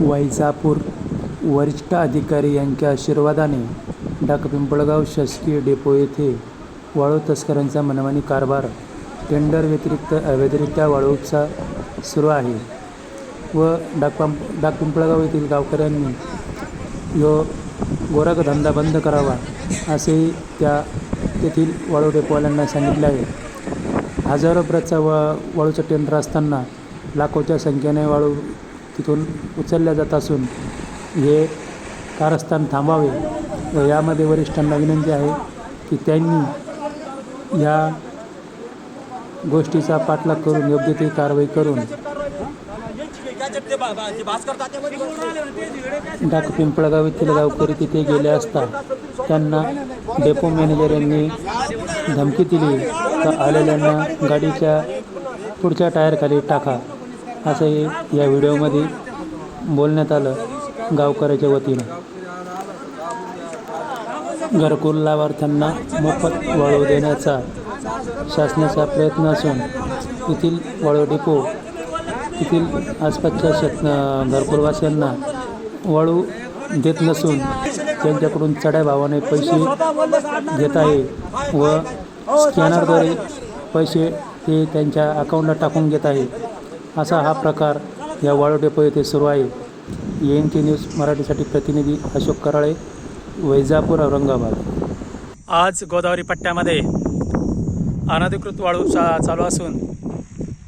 वैजापूर वरिष्ठ अधिकारी यांच्या आशीर्वादाने डाक पिंपळगाव शासकीय डेपो येथे वाळू तस्करांचा मनमानी कारभार टेंडर व्यतिरिक्त अवैधरित्या वाळूचा सुरू आहे व डाकपंप डाक पिंपळगाव येथील गावकऱ्यांनी यो गोरख धंदा बंद करावा असेही त्या तेथील वाळू डेपोवाल्यांना सांगितले आहे. हजारो प्रचा वा वाळूचा टेंडर असताना लाखोच्या संख्येने वाळू तिथून उचलल्या जात असून हे कारस्थान थांबावे व यामध्ये वरिष्ठांना विनंती आहे की त्यांनी या गोष्टीचा पाठलाग करून योग्य ती कारवाई करून डाक पिंपळगाव येथील गावकरी तिथे गेले असता त्यांना डेपो मॅनेजर यांनी धमकी दिली. तर आलेल्यांना गाडीच्या पुढच्या टायरखाली टाका. असंही या व्हिडिओमध्ये बोलण्यात आलं गावकऱ्याच्या वतीनं. घरकुल लाभार्थ्यांना मोफत वाळू देण्याचा शासनाचा प्रयत्न असून येथील वाळू डिपो येथील आसपासच्या शेत घरकुलवासियांना वाळू देत नसून त्यांच्याकडून चढ्या भावाने पैसे घेत आहे व स्कॅनरद्वारे पैसे ते त्यांच्या अकाउंटला टाकून घेत आहे. असा हा प्रकार या वाळू डेपो येथे सुरू आहे. एन के न्यूज मराठीसाठी प्रतिनिधी अशोक कराळे वैजापूर औरंगाबाद. आज गोदावरी पट्ट्यामध्ये अनधिकृत वाळू चा चालू असून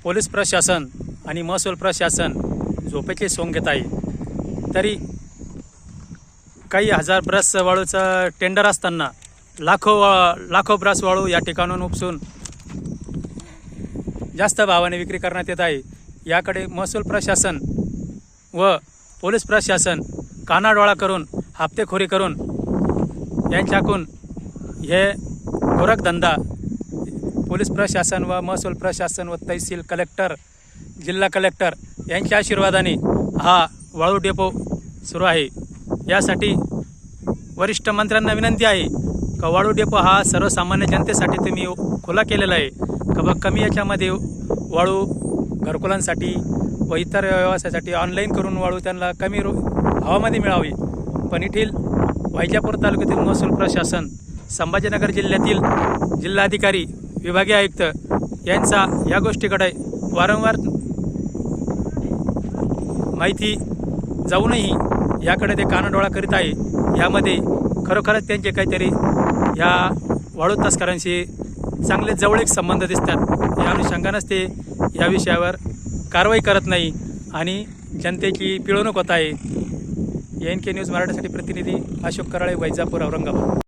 पोलीस प्रशासन आणि महसूल प्रशासन झोपेचे सोंग घेत आहे. तरी काही हजार ब्रस वाळूचं टेंडर असताना लाखो लाखो ब्रस वाळू या ठिकाणून उपसून जास्त भावाने विक्री करण्यात येत आहे. याकडे महसूल प्रशासन व पोलीस प्रशासन कानाडोळा करून हप्तेखोरी करून यांच्याकडून हे गोरखधंदा पोलीस प्रशासन व महसूल प्रशासन व तहसील कलेक्टर जिल्हा कलेक्टर यांच्या आशीर्वादाने हा वाळू डेपो सुरू आहे. यासाठी वरिष्ठ मंत्र्यांना विनंती आहे का वाळू डेपो हा सर्वसामान्य जनतेसाठी तुम्ही खुला केलेला आहे का बा कमी याच्यामध्ये वाळू घरकुलांसाठी व इतर व्यवसायासाठी ऑनलाईन करून वाळू त्यांना कमी रो भावामध्ये मिळावी. पण येथील वैजापूर तालुक्यातील महसूल प्रशासन संभाजीनगर जिल्ह्यातील जिल्हाधिकारी विभागीय आयुक्त यांचा या गोष्टीकडे वारंवार माहिती जाऊनही याकडे ते कानाडोळा करीत आहे. यामध्ये खरोखरच त्यांचे काहीतरी या वाळू तस्करांशी चांगले जवळीक संबंध दिसतात. या अनुषंगानंच ते या विषयावर कारवाई करत नाही आणि जनतेची पिळवणूक होत आहे. एन के न्यूज मराठीसाठी प्रतिनिधी अशोक कराळे वैजापूर औरंगाबाद.